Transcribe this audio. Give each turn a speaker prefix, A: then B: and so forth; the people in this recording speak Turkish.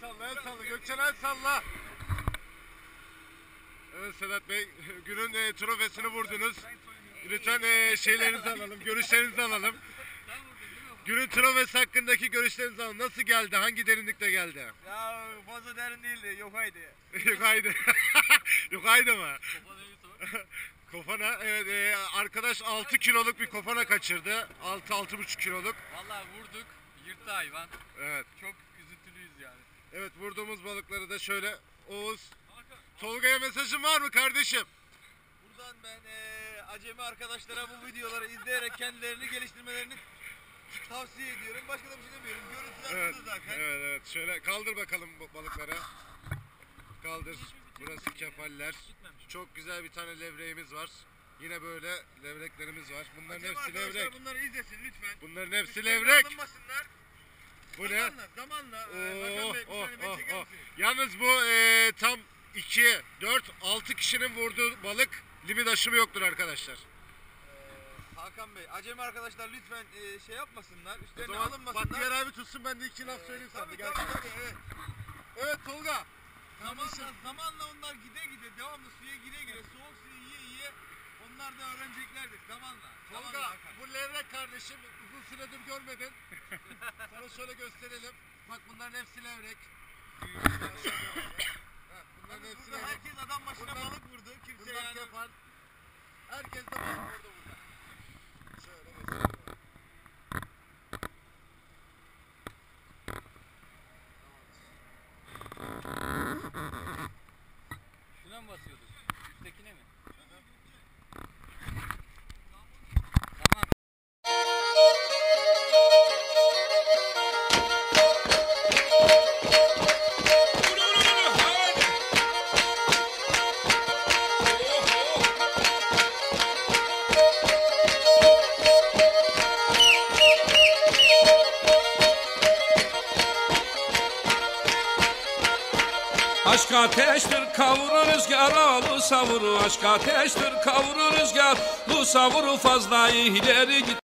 A: salla el salla Gökçen el salla. Evet Sedat Bey günün e, trofesini vurdunuz. Lütfen e, şeylerinizi alalım, görüşlerinizi alalım. Günün trofesi hakkındaki görüşlerinizi alalım. Nasıl geldi? Hangi derinlikte geldi?
B: Ya fazla derin değildi. Yok haydi.
A: Yok haydi. Yok haydi mı? Kofana evet e, arkadaş 6 kiloluk bir kofana kaçırdı. 6 6,5 kiloluk.
B: Valla vurduk. Yırttı hayvan.
A: Evet.
B: Çok üzüntülüyüz yani.
A: Evet vurduğumuz balıkları da şöyle Oğuz Tolga'ya mesajın var mı kardeşim?
B: Buradan ben eee, acemi arkadaşlara bu videoları izleyerek kendilerini geliştirmelerini tavsiye ediyorum. Başka da bir şey demiyorum. Görüntüler
A: Evet.
B: burada zaten.
A: Evet evet. Şöyle kaldır bakalım bu balıklara. Kaldır. Burası kefaller. Çok güzel bir tane levreğimiz var. Yine böyle levreklerimiz var. Bunların
B: Acemi
A: hepsi
B: arkadaşlar
A: levrek.
B: bunları izlesin lütfen.
A: Bunların hepsi
B: Üstlerine
A: levrek.
B: alınmasınlar.
A: Bu ne?
B: Zamanla, zamanla. eee, Hakan Bey, bir
A: oh,
B: saniye beni
A: oh,
B: çeker
A: oh.
B: misiniz?
A: Yalnız bu e, tam 2, 4, 6 kişinin vurduğu balık limit aşımı yoktur arkadaşlar.
B: Eee, Hakan Bey, acemi arkadaşlar lütfen eee, şey yapmasınlar,
A: O
B: üstlerine
A: zaman
B: alınmasınlar.
A: Bahtiyar abi tutsun ben de iki laf söyleyeyim sana.
B: Tabii
A: Gel.
B: tabii tabii, evet.
A: Evet Tolga.
B: Zamanla, zamanla onlar gide gide, devamlı suya gire gire, soğuk suyu yiye yiye onlar da öğreneceklerdir zamanla. Zamanla
A: Tolga bu levrek kardeşim uzun süredir görmedin. Sana şöyle gösterelim. Bak bunların hepsi levrek. Ha, bunların hepsi
B: burada
A: levrek.
B: herkes adam başına
A: Bunlar-
B: balık vurdu. Kimse
A: Bunlar
B: yani...
A: kefal. Herkes de balık vurdu
C: Aşk ateştir kavurur rüzgar alı savuru. Aşk ateştir kavurur rüzgar Bu savuru fazla ileri git